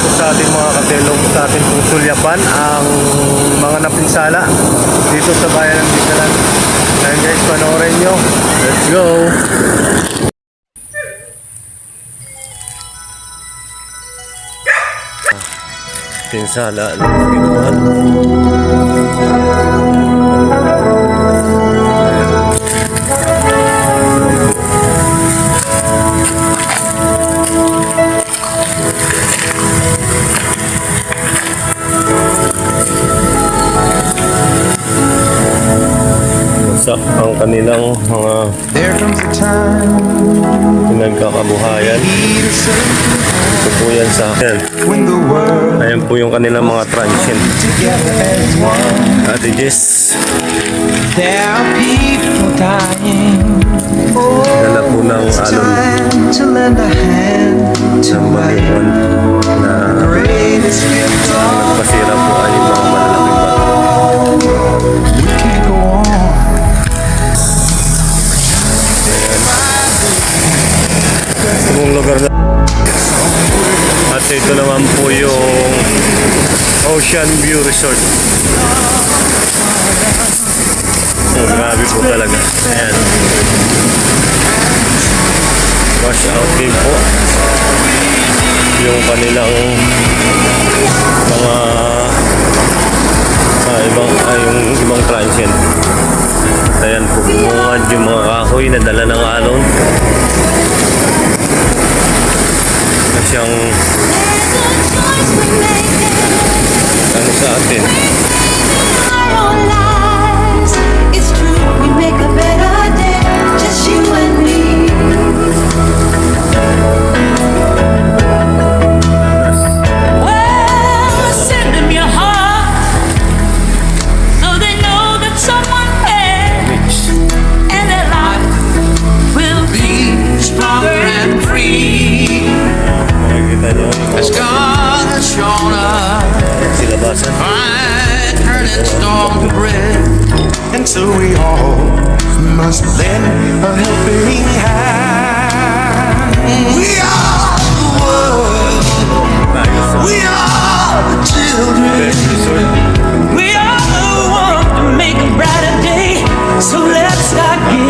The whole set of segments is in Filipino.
po sa ating mga katelong sa ating pong ang mga napinsala dito sa bayan ng Bicol. Ayan guys, panoorin nyo. Let's go! Pinsala ng Bicol. Sa ang kanilang mga pinagkakabuhayan. Ito po yan sa akin. Ayan po yung kanilang mga transient. Ate Jess, There are people dying. dala po ng It's alon time to lend a hand to ng my Malibon na greatest gift. of pasira po ay mga malalaking Pong lugar na at ito naman po yung Ocean View Resort. Oh, grabe po talaga. Ayan. Wash out din po. Yung kanilang mga ah, ibang, ah, yung ibang transient. Ayan po, bumungad yung mga kahoy na dala ng alon. Na siyang ano sa atin. our lives. It's true, we make a better day, just you and me. Makikita niyo As God has shown us, yung silabasan. find turning storm to bread. And so we all must lend a helping hand. We are the world. We are the children. We are the one to make a brighter day. So let's start giving.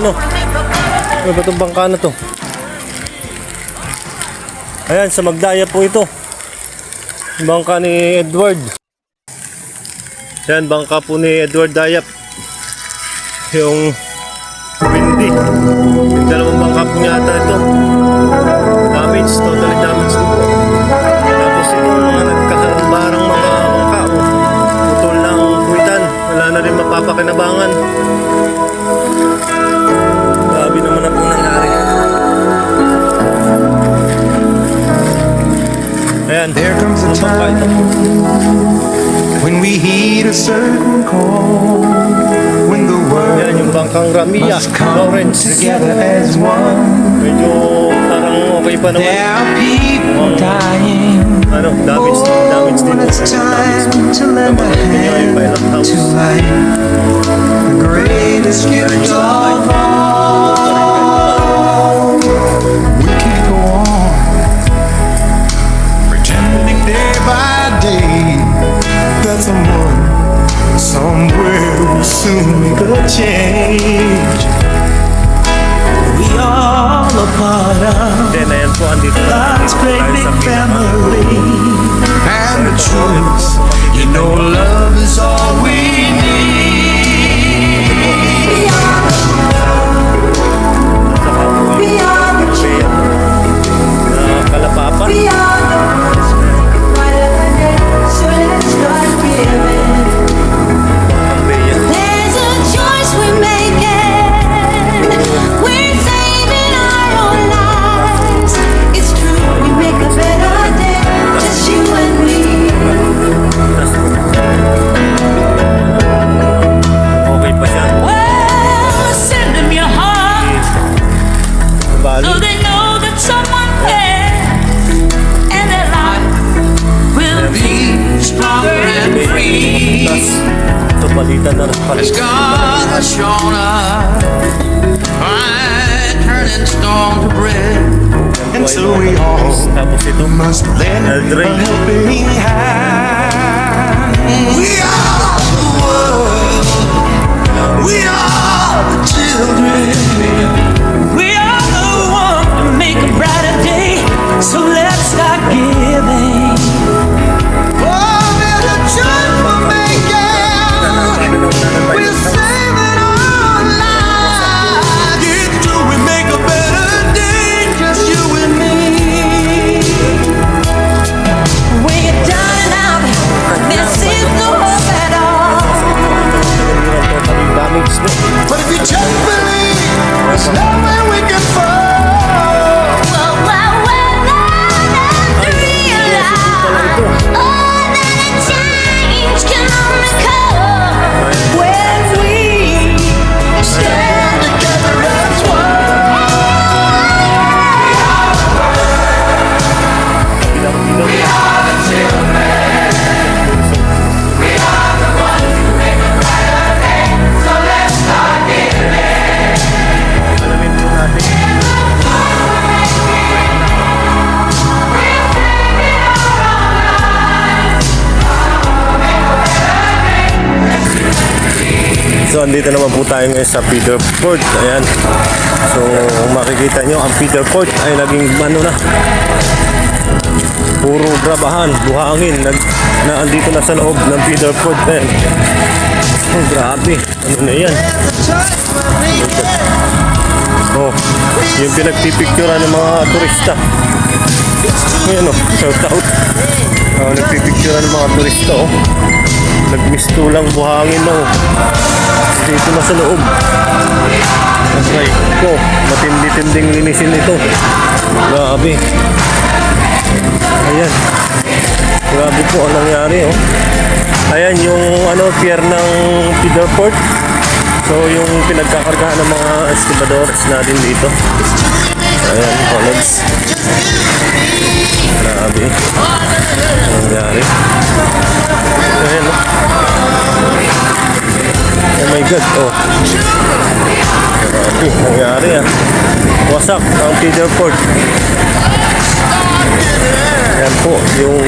Bangkang ano? Ano ba itong bangka na to? Ayan, sa Magdaya po ito. Bangka ni Edward. Yan, bangka po ni Edward Dayap. Yung windy. Yung dalawang bangka po niya ata ito. Damage, totally damage din po. Tapos ito, mga nagkakarambarang mga bangka. Oh. Putol na ang buwitan. Wala na rin mapapakinabangan. When we heed a certain call, when the world Ayan yung bangkang Ramia, must come Lawrence. together as one. Medyo parang okay pa naman. There are people dying. Ano, damage, damage din. Oh, it's time to lend a Yung hand pilot house. to life. The greatest gift of all. Ayan po, andito na. God's great tayo big sa pinaka- family. And the truth, you know, love So, andito naman po tayo ngayon sa Peter Port. Ayan. So, makikita nyo, ang Peter Port ay naging ano na, puro grabahan, buhangin, nag, na andito na sa loob ng Peter Port. Ayan. Oh, grabe. Ano na yan? Oh, yung pinagpipicturean ng mga turista. Ayan o, shout out. Oh, nagpipicturean ng mga turista oh. Nagmistulang buhangin oh. Dito na sa loob. Aray ko, matindi-tinding linisin ito. Grabe. Ayan. Grabe po ang nangyari oh. Ayan yung ano, pier ng Peterport. So yung pinagkakargahan ng mga estibadores natin dito. Ayan, college. Grabe. Ang nangyari. Ayan oh. Oh my God, oh. Grabe, nangyari ah. Wasak ang Peterport. Ayan po, yung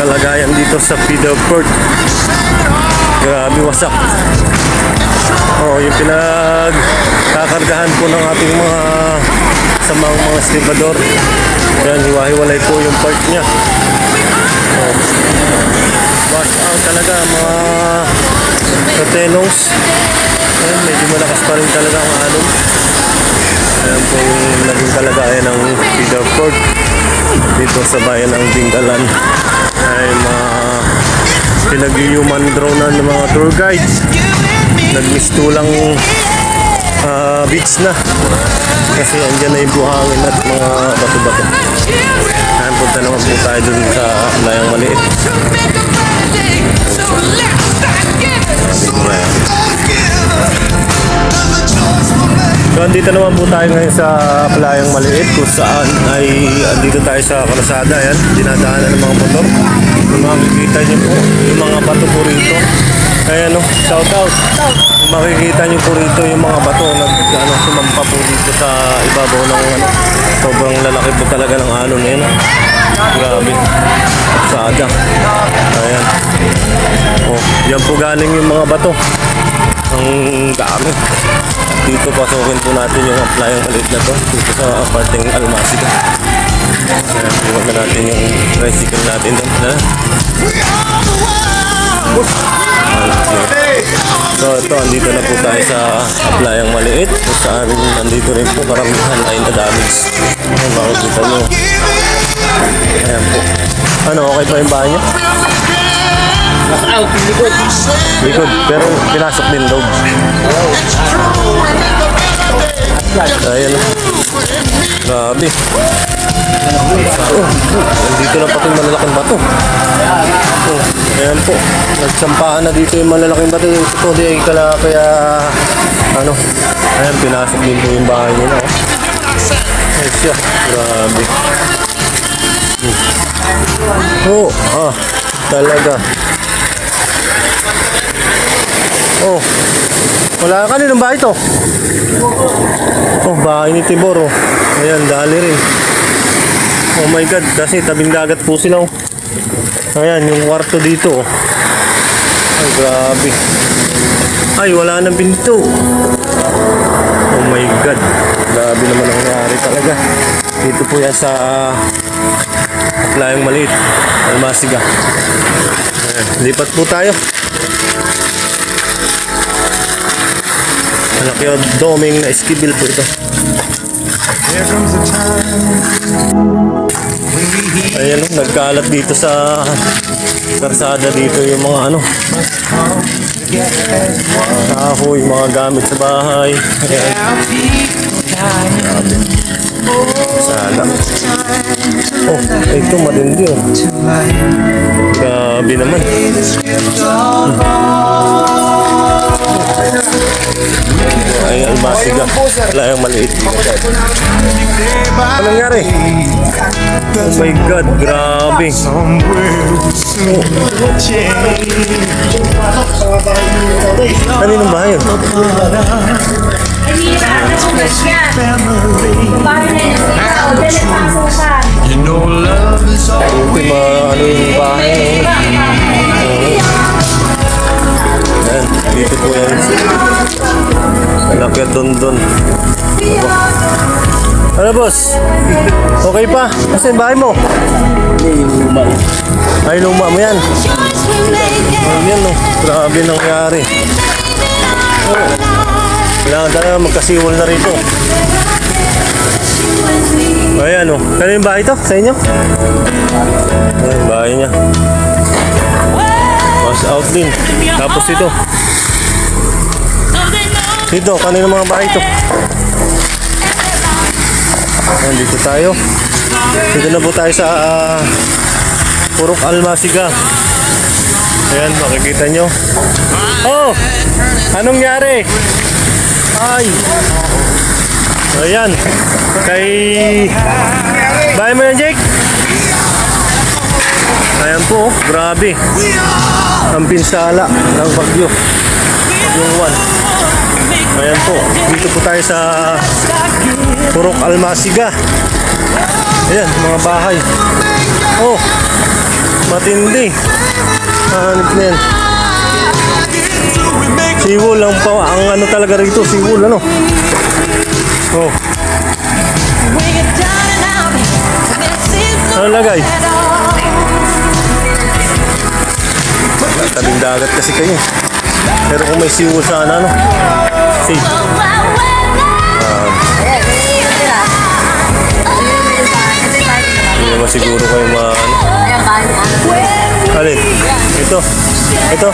kalagayan dito sa Peterport. Grabe, wasak. Oh, yung pinag kakargahan po ng ating mga samang mga stibador. Yan, hiwa-hiwalay po yung part niya. Oh. Wash out talaga mga katenons. Ayan, medyo malakas pa rin talaga ang alon. Ayan po yung naging kalagayan ng feeder port dito sa bayan ng Dingalan. Ay mga pinag-human drone ng mga tour guide. Nagmistulang ah, beach na. Kasi andyan na yung buhangin at mga bato-bato. Ayan, punta naman po tayo dun sa layang maliit. So, andito naman po tayo ngayon sa Playang Maliit kung saan ay andito tayo sa kalsada. Yan, dinadaanan ng mga motor. Kung makikita nyo po, yung mga bato po rito. Ayan o, shout out. Makikita nyo po rito yung mga bato na ano, sumampa po dito sa ibabaw ng ano. Sobrang lalaki po talaga ng ano na yun. Grabe. Kalsada. Ayan. Oh, yan po galing yung mga bato. Ang dami. Dito pasukin po natin yung applying maliit na to dito sa parting Almasiga. Kaya tingnan na natin yung tricycle natin doon. Ha? So ito, andito na po tayo sa applying maliit kung saan nandito rin po karamihan ay na-damage. Ayan, makikita nyo. Ayan po. Ano, okay pa yung bahay niya? Likod, pero pinasok din loob. Ayan. Grabe. Oh, nandito na pati malalaking bato. Oh, ayan po. Nagsampahan na dito yung malalaking bato. Ito di ay kala kaya ano. Ayan, pinasok din po yung bahay nila. Oh. Ay siya. Grabe. Hmm. Oh, ah. Talaga. Oh. Wala ka kaninong bahay to? Oh, bahay ni Tibor oh. Ayan, dali rin. Oh my God, kasi tabing dagat po sila oh. Ayan, yung kwarto dito oh. Ay, grabe. Ay, wala nang pinto. Oh my God. Grabe naman ang nangyari talaga. Dito po yan sa Layang Maliit. Almasiga. Ayan, lipat po tayo. Malaki o doming na eskibil po ito. Ayan o, nagkalat dito sa karsada dito yung mga ano, kahoy, mga gamit sa bahay. Ayan, sala. Oh, ito matindi oh. Grabe naman. Ay, almasiga. Wala yung maliit. Anong nangyari? Oh my God, grabe. Kaninong bahay yun? You know love is all Ayan, dito po yan. Malaki doon doon. Ano boss? Okay pa? Kasi bahay mo? Ay, luma mo yan. Choice we make it. Ay, yan oh. Grabe nangyari. Oh. Kailangan talaga magkasiwal na rito. Ayan oh. Kano yung bahay to? Sa inyo? Ayan, bahay niya. Wash out. Tapos ito. Dito, kanino mga bahay to? Ayan, dito tayo. Dito na po tayo sa ah, Purok Almasiga. Ayan, makikita nyo. Oh! Anong nangyari? Ay! Ayan. Kay... Bahay mo yan, Jake? Ayan po, oh, grabe. Ang pinsala ng bagyo. Bagyong Juan. Ayan po, dito po tayo sa Purok Almasiga. Ayan, mga bahay. Oh, matindi. Hanip na yan. Siwol ang, ang ano talaga rito, siwol ano. Oh, ano lagay? Tabing dagat kasi kayo. Pero kung may siwol sana ano. Safe. Well, Hindi naman siguro kayo ma... Ano. Ito. Ito.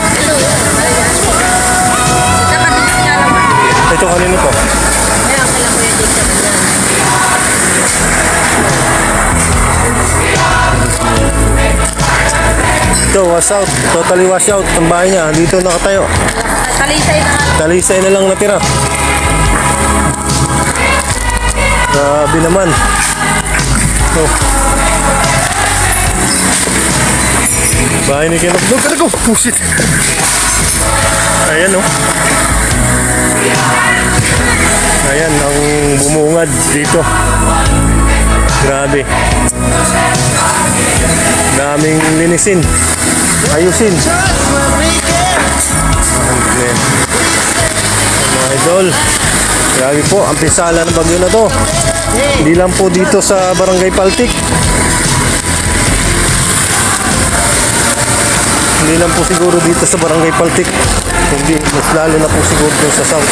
Ito kanino to? Ito, wash out. Totally wash out. Ang bahay niya. Dito nakatayo. Talisay na. Talisay na lang natira. Grabe naman. Oh. Bahay ni Kenok. Doon ka ko. Pusit. Ayan oh. Ayan ang bumungad dito. Grabe. Daming linisin. Ayusin. Mga idol. Grabe po, ang pisala ng bagyo na to. Hindi lang po dito sa Barangay Paltik. Hindi lang po siguro dito sa Barangay Paltik. Hindi, mas lalo na po siguro sa South.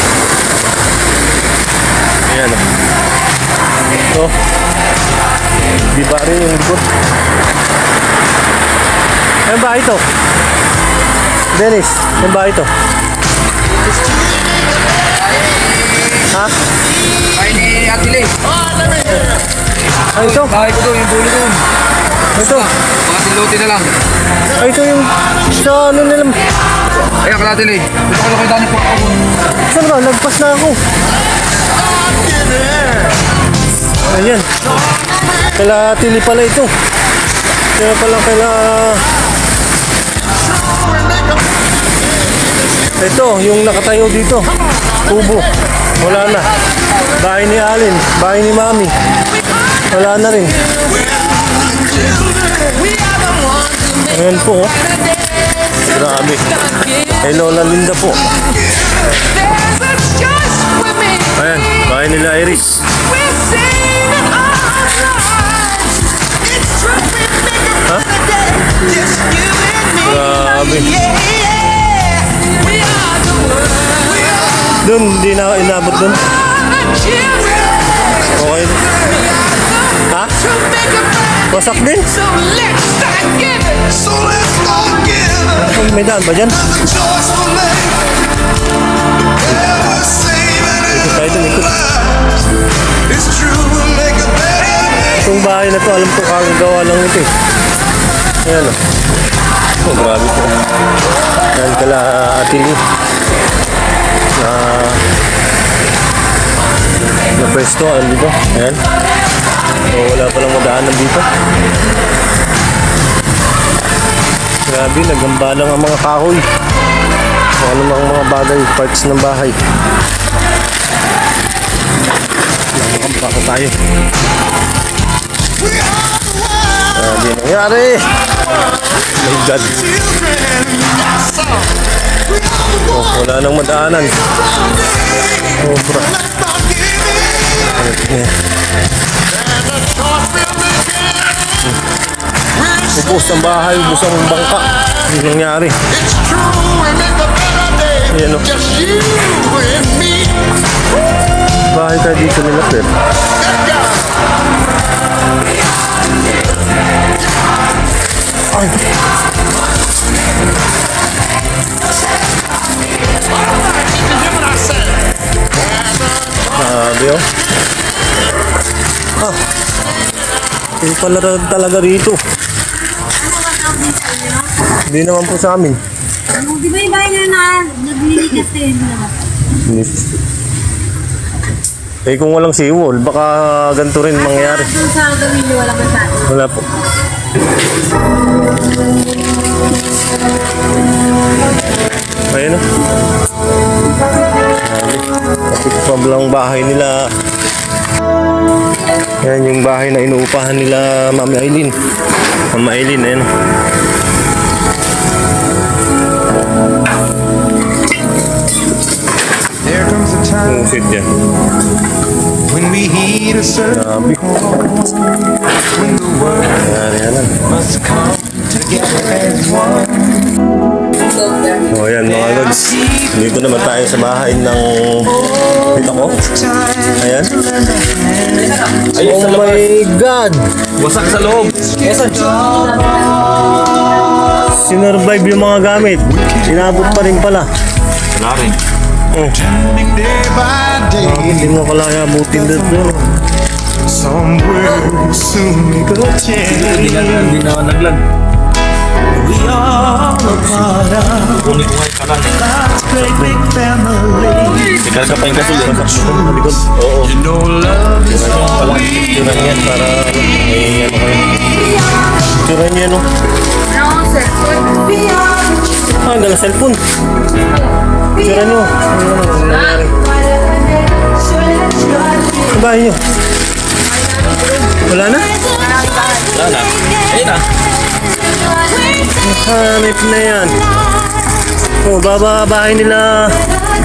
Ayan. Ito. Di ba rin yung likod? Ano ba ito? Dennis, ano ba ito? Ha? Ay ni Atile. Ay, ito. Bahay ko doon, yung dulo doon. Ito. Mga silote na lang. Ay, ito yung sa ano nila. Ay, akala Atile. Dito ko lang kayo dani po ako. Saan ba? Nagpas na ako. Ayan. Kaila tili pala ito. Kaya pala kaila... Ito, yung nakatayo dito. Kubo. Wala na. Bahay ni Alin. Bahay ni Mami. Wala na rin. Ayan po. oh. Grabe. Kay Lola Linda po. Ayan, bahay nila Iris. Ha? Grabe. Doon, hindi na inabot doon. Okay. Ha? Wasak din? May daan ba dyan? Ikot tayo dun, ikot. It's true, make a. Itong bahay na to, alam ko kagagawa lang ito eh. Ayan o. Oh, grabe po. Yan kala atili. Na na pwesto, ano dito? Ayan. So, wala palang madaanan dito. Grabe, nagambalang ang mga kahoy. Kung ano mga mga bagay, parts ng bahay. Nakakampa ko tayo. Grabe nangyari. My God. Oh, wala nang madaanan. Sobra. Ayan. Ubus ang bahay, ubus ang bangka. Hindi nangyari. Ayan o. Just you and me. Bahay tayo dito nila, Pep. Ay. Grabe oh. Ah. Hindi pala talaga rito. Hindi naman po sa amin. Di ba yung bahay na nagliligas kayo hindi naman? Eh kung walang seawall, baka ganito rin mangyari. Kung sa gawin nyo, wala man sa atin. Wala po. Ayun o. Kapit pa lang bahay nila. Yan yung bahay na inuupahan nila Mami Aileen. Mama Aileen, ayun o. Pusit yan. when we heed a certain when the world must come together as one. O yan mga lods. Dito naman tayo sa bahay ng tita ko. Ayan. oh my God! Wasak sa loob. Sinurvive yung mga gamit. Inabot pa rin pala. Wala rin. Day, Hindi mo pala abutin doon. somewhere soon make a change. Hindi na naglag. We are a part of. God's great big family. Nagkarga pa yung gasolina. Oo. You know love is all we Turan yan para ano, may ano kayo. Turan yan no. Ah, dala cellphone. Turan nyo. Bahay nyo? Wala na? Wala na. Ayun na. Hanip na yan. Oh, baba bahay nila. Bahay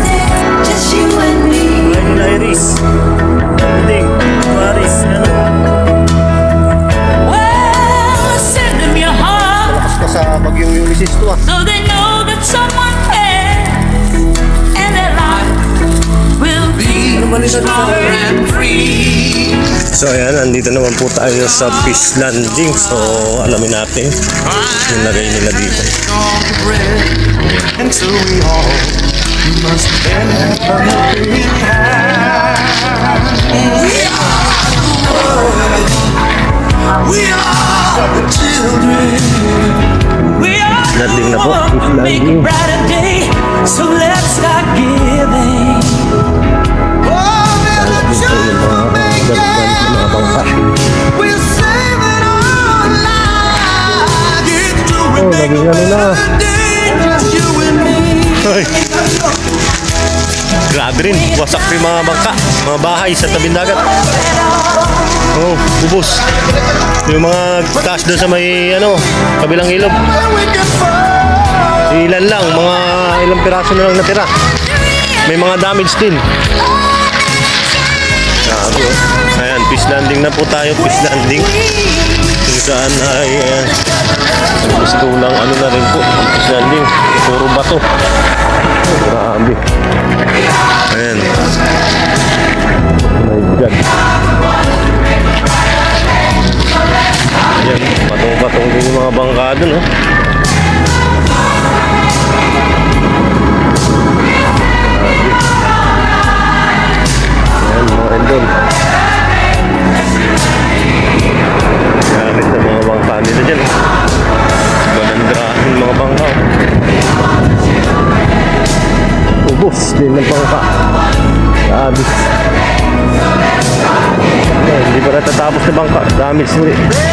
nila Iris. Ding. Paris. Ano? Well, send them your heart Tapos pa sa bagyong Ulysses to ah. So ayan, nandito naman po tayo sa Fish Landing. So alamin natin yung lagay nila dito. And so we all must bend a helping hand. We are. We are the children. We are Landing na po. Fish to landing. So let's start giving. Grabe rin. Wasak yung mga bangka. Mga bahay sa tabing dagat. Oh, ubos. Yung mga taas doon sa may ano, kabilang ilog. Ilan lang, mga ilang piraso na lang natira. May mga damage din. Grabe oh. Ayan, fish landing na po tayo, fish landing. Saan ay ayan, gusto lang ano na rin po, fish landing. Puro bato. Grabe. Ayan. Oh my God. Ayan, batong-batong din yung mga bangka dun, oh. Bangka.